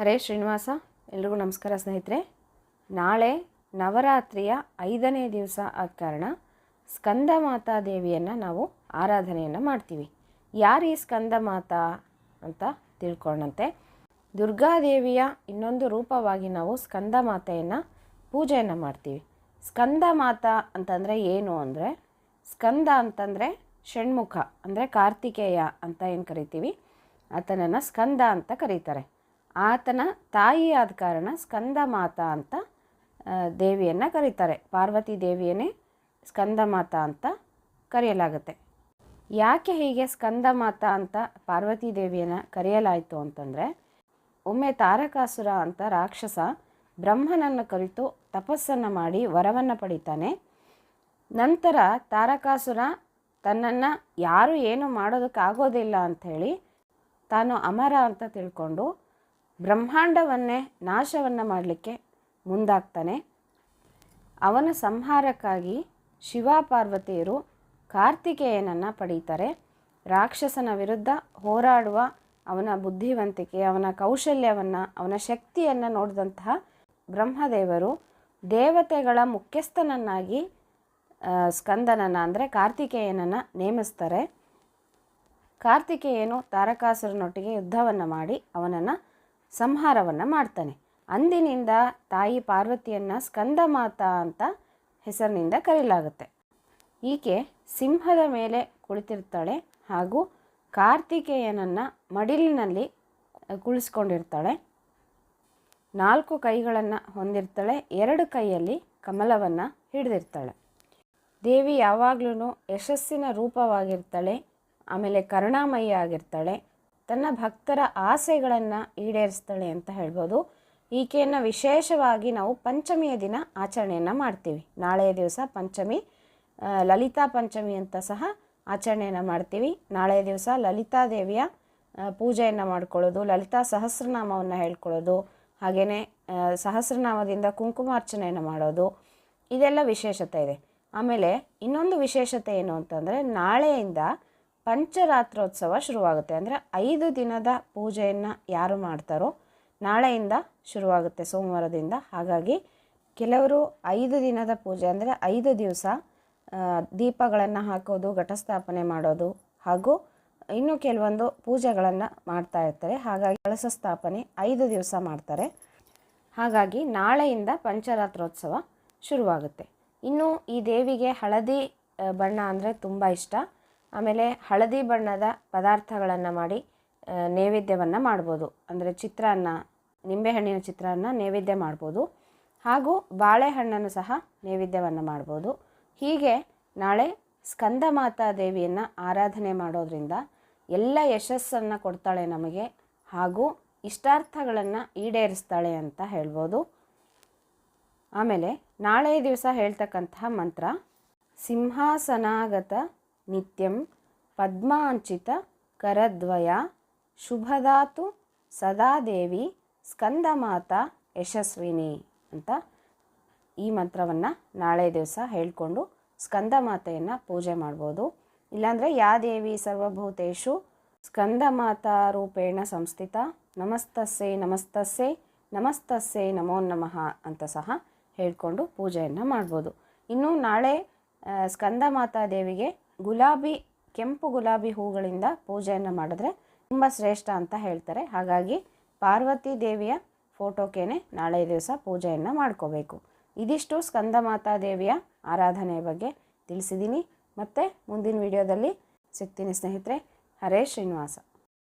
ಹರೇ ಶ್ರೀನಿವಾಸ, ಎಲ್ರಿಗೂ ನಮಸ್ಕಾರ ಸ್ನೇಹಿತರೆ. ನಾಳೆ ನವರಾತ್ರಿಯ ಐದನೇ ದಿವಸ ಆದ ಕಾರಣ ಸ್ಕಂದ ಮಾತಾ ದೇವಿಯನ್ನು ನಾವು ಆರಾಧನೆಯನ್ನು ಮಾಡ್ತೀವಿ. ಯಾರು ಸ್ಕಂದ ಮಾತಾ ಅಂತ ತಿಳ್ಕೊಂಡಂತೆ ದುರ್ಗಾದೇವಿಯ ಇನ್ನೊಂದು ರೂಪವಾಗಿ ನಾವು ಸ್ಕಂದ ಮಾತೆಯನ್ನು ಪೂಜೆಯನ್ನು ಮಾಡ್ತೀವಿ. ಸ್ಕಂದ ಮಾತಾ ಅಂತಂದರೆ ಏನು ಅಂದರೆ, ಸ್ಕಂದ ಅಂತಂದರೆ ಷಣ್ಮುಖ, ಅಂದರೆ ಕಾರ್ತಿಕೇಯ ಅಂತ ಏನು ಕರಿತೀವಿ? ಆತನನ್ನು ಸ್ಕಂದ ಅಂತ ಕರೀತಾರೆ. ಆತನ ತಾಯಿ ಆದ ಕಾರಣ ಸ್ಕಂದ ಮಾತಾ ಅಂತ ದೇವಿಯನ್ನು ಕರೀತಾರೆ. ಪಾರ್ವತಿ ದೇವಿಯನ್ನೇ ಸ್ಕಂದ ಮಾತಾ ಅಂತ ಕರೆಯಲಾಗುತ್ತೆ. ಯಾಕೆ ಹೀಗೆ ಸ್ಕಂದ ಮಾತಾ ಅಂತ ಪಾರ್ವತಿ ದೇವಿಯನ್ನು ಕರೆಯಲಾಯಿತು ಅಂತಂದರೆ, ಒಮ್ಮೆ ತಾರಕಾಸುರ ಅಂತ ರಾಕ್ಷಸ ಬ್ರಹ್ಮನನ್ನು ಕರಿತು ತಪಸ್ಸನ್ನು ಮಾಡಿ ವರವನ್ನು ಪಡಿತಾನೆ. ನಂತರ ತಾರಕಾಸುರ ತನ್ನನ್ನು ಯಾರು ಏನು ಮಾಡೋದಕ್ಕಾಗೋದಿಲ್ಲ ಅಂಥೇಳಿ ತಾನು ಅಮರ ಅಂತ ತಿಳ್ಕೊಂಡು ಬ್ರಹ್ಮಾಂಡವನ್ನೇ ನಾಶವನ್ನು ಮಾಡಲಿಕ್ಕೆ ಮುಂದಾಗ್ತಾನೆ. ಅವನ ಸಂಹಾರಕ್ಕಾಗಿ ಶಿವ ಪಾರ್ವತಿಯರು ಕಾರ್ತಿಕೇಯನನ್ನು ಪಡೀತಾರೆ. ರಾಕ್ಷಸನ ವಿರುದ್ಧ ಹೋರಾಡುವ ಅವನ ಬುದ್ಧಿವಂತಿಕೆ, ಅವನ ಕೌಶಲ್ಯವನ್ನು, ಅವನ ಶಕ್ತಿಯನ್ನು ನೋಡಿದಂತಹ ಬ್ರಹ್ಮದೇವರು ದೇವತೆಗಳ ಮುಖ್ಯಸ್ಥನನ್ನಾಗಿ ಸ್ಕಂದನನ್ನು ಅಂದರೆ ಕಾರ್ತಿಕೇಯನನ್ನು ನೇಮಿಸ್ತಾರೆ. ಕಾರ್ತಿಕೇಯನು ತಾರಕಾಸುರನೊಟ್ಟಿಗೆ ಯುದ್ಧವನ್ನು ಮಾಡಿ ಅವನನ್ನು ಸಂಹಾರವನ್ನು ಮಾಡ್ತಾನೆ. ಅಂದಿನಿಂದ ತಾಯಿ ಪಾರ್ವತಿಯನ್ನು ಸ್ಕಂದ ಮಾತಾ ಅಂತ ಹೆಸರಿನಿಂದ ಕರೆಯಲಾಗುತ್ತೆ ಈಕೆ ಸಿಂಹದ ಮೇಲೆ ಕುಳಿತಿರ್ತಾಳೆ ಹಾಗೂ ಕಾರ್ತಿಕೇಯನನ್ನು ಮಡಿಲಿನಲ್ಲಿ ಕುಳಿಸ್ಕೊಂಡಿರ್ತಾಳೆ. ನಾಲ್ಕು ಕೈಗಳನ್ನು ಹೊಂದಿರ್ತಾಳೆ, ಎರಡು ಕೈಯಲ್ಲಿ ಕಮಲವನ್ನು ಹಿಡಿದಿರ್ತಾಳೆ. ದೇವಿ ಯಾವಾಗಲೂ ಯಶಸ್ಸಿನ ರೂಪವಾಗಿರ್ತಾಳೆ, ಆಮೇಲೆ ಕರುಣಾಮಯಿ ಆಗಿರ್ತಾಳೆ ತನ್ನ ಭಕ್ತರ ಆಸೆಗಳನ್ನು ಈಡೇರಿಸ್ತಾಳೆ ಅಂತ ಹೇಳ್ಬೋದು. ಈಕೆಯನ್ನು ವಿಶೇಷವಾಗಿ ನಾವು ಪಂಚಮಿಯ ದಿನ ಆಚರಣೆಯನ್ನು ಮಾಡ್ತೀವಿ. ನಾಳೆಯ ದಿವಸ ಪಂಚಮಿ ಲಲಿತಾ ಪಂಚಮಿ ಅಂತ ಸಹ ಆಚರಣೆಯನ್ನು ಮಾಡ್ತೀವಿ. ನಾಳೆಯ ದಿವಸ ಲಲಿತಾ ದೇವಿಯ ಪೂಜೆಯನ್ನು ಮಾಡ್ಕೊಳ್ಳೋದು, ಲಲಿತಾ ಸಹಸ್ರನಾಮವನ್ನು ಹೇಳ್ಕೊಳ್ಳೋದು ಹಾಗೆಯೇ ಸಹಸ್ರನಾಮದಿಂದ ಕುಂಕುಮಾರ್ಚನೆಯನ್ನು ಮಾಡೋದು, ಇದೆಲ್ಲ ವಿಶೇಷತೆ ಇದೆ. ಆಮೇಲೆ ಇನ್ನೊಂದು ವಿಶೇಷತೆ ಏನು ಅಂತಂದರೆ ನಾಳೆಯಿಂದ ಪಂಚರಾತ್ರೋತ್ಸವ ಶುರುವಾಗುತ್ತೆ. ಅಂದರೆ ಐದು ದಿನದ ಪೂಜೆಯನ್ನು ಯಾರು ಮಾಡ್ತಾರೋ ನಾಳೆಯಿಂದ ಶುರುವಾಗುತ್ತೆ, ಸೋಮವಾರದಿಂದ. ಹಾಗಾಗಿ ಕೆಲವರು ಐದು ದಿನದ ಪೂಜೆ, ಅಂದರೆ ಐದು ದಿವಸ ದೀಪಗಳನ್ನು ಹಾಕೋದು, ಘಟಸ್ಥಾಪನೆ ಮಾಡೋದು, ಹಾಗೂ ಇನ್ನು ಕೆಲವೊಂದು ಪೂಜೆಗಳನ್ನು ಮಾಡ್ತಾ ಇರ್ತಾರೆ. ಹಾಗಾಗಿ ಕಳಸ ಸ್ಥಾಪನೆ ಐದು ದಿವಸ ಮಾಡ್ತಾರೆ. ಹಾಗಾಗಿ ನಾಳೆಯಿಂದ ಪಂಚರಾತ್ರೋತ್ಸವ ಶುರುವಾಗುತ್ತೆ. ಇನ್ನು ಈ ದೇವಿಗೆ ಹಳದಿ ಬಣ್ಣ ಅಂದರೆ ತುಂಬ ಇಷ್ಟ. ಆಮೇಲೆ ಹಳದಿ ಬಣ್ಣದ ಪದಾರ್ಥಗಳನ್ನು ಮಾಡಿ ನೈವೇದ್ಯವನ್ನು ಮಾಡ್ಬೋದು. ಅಂದರೆ ಚಿತ್ರಾನ್ನ ನಿಂಬೆಹಣ್ಣಿನ ಚಿತ್ರಾನ್ನ ನೈವೇದ್ಯ ಮಾಡ್ಬೋದು. ಹಾಗೂ ಬಾಳೆಹಣ್ಣನ್ನು ಸಹ ನೈವೇದ್ಯವನ್ನು ಮಾಡ್ಬೋದು. ಹೀಗೆ ನಾಳೆ ಸ್ಕಂದ ಮಾತಾ ದೇವಿಯನ್ನು ಆರಾಧನೆ ಮಾಡೋದ್ರಿಂದ ಎಲ್ಲ ಯಶಸ್ಸನ್ನು ಕೊಡ್ತಾಳೆ ನಮಗೆ ಹಾಗೂ ಇಷ್ಟಾರ್ಥಗಳನ್ನು ಈಡೇರಿಸ್ತಾಳೆ ಅಂತ ಹೇಳ್ಬೋದು. ಆಮೇಲೆ ನಾಳೆ ದಿವಸ ಹೇಳ್ತಕ್ಕಂತಹ ಮಂತ್ರ, ಸಿಂಹಾಸನಾಗತ ನಿತ್ಯಂ ಪದ್ಮಾಂಚಿತ ಕರದ್ವಯ ಶುಭದಾತು ಸದಾದೇವಿ ಸ್ಕಂದಮಾತಾ ಯಶಸ್ವಿನಿ ಅಂತ ಈ ಮಂತ್ರವನ್ನು ನಾಳೆ ದಿವಸ ಹೇಳಿಕೊಂಡು ಸ್ಕಂದಮಾತೆಯನ್ನು ಪೂಜೆ ಮಾಡ್ಬೋದು. ಇಲ್ಲಾಂದರೆ ಯಾ ದೇವಿ ಸರ್ವಭೂತೇಶು ಸ್ಕಂದಮಾತಾ ರೂಪೇಣ ಸಂಸ್ಥಿತ ನಮಸ್ತಸ್ಸೆ ನಮಸ್ತಸ್ಸೆ ನಮಸ್ತಸ್ಸೆ ನಮೋ ನಮಃ ಅಂತ ಸಹ ಹೇಳಿಕೊಂಡು ಪೂಜೆಯನ್ನು ಮಾಡ್ಬೋದು. ಇನ್ನು ನಾಳೆ ಸ್ಕಂದ ಮಾತಾ ದೇವಿಗೆ ಗುಲಾಬಿ, ಕೆಂಪು ಗುಲಾಬಿ ಹೂಗಳಿಂದ ಪೂಜೆಯನ್ನು ಮಾಡಿದ್ರೆ ತುಂಬ ಶ್ರೇಷ್ಠ ಅಂತ ಹೇಳ್ತಾರೆ. ಹಾಗಾಗಿ ಪಾರ್ವತಿ ದೇವಿಯ ಫೋಟೋಕೇನೆ ನಾಳೆ ದಿವಸ ಪೂಜೆಯನ್ನು ಮಾಡ್ಕೋಬೇಕು. ಇದಿಷ್ಟು ಸ್ಕಂದ ಮಾತಾ ದೇವಿಯ ಆರಾಧನೆಯ ಬಗ್ಗೆ ತಿಳಿಸಿದ್ದೀನಿ ಮತ್ತು ಮುಂದಿನ ವಿಡಿಯೋದಲ್ಲಿ ಸಿಗ್ತೀನಿ ಸ್ನೇಹಿತರೆ. ಹರೇ ಶ್ರೀನಿವಾಸ.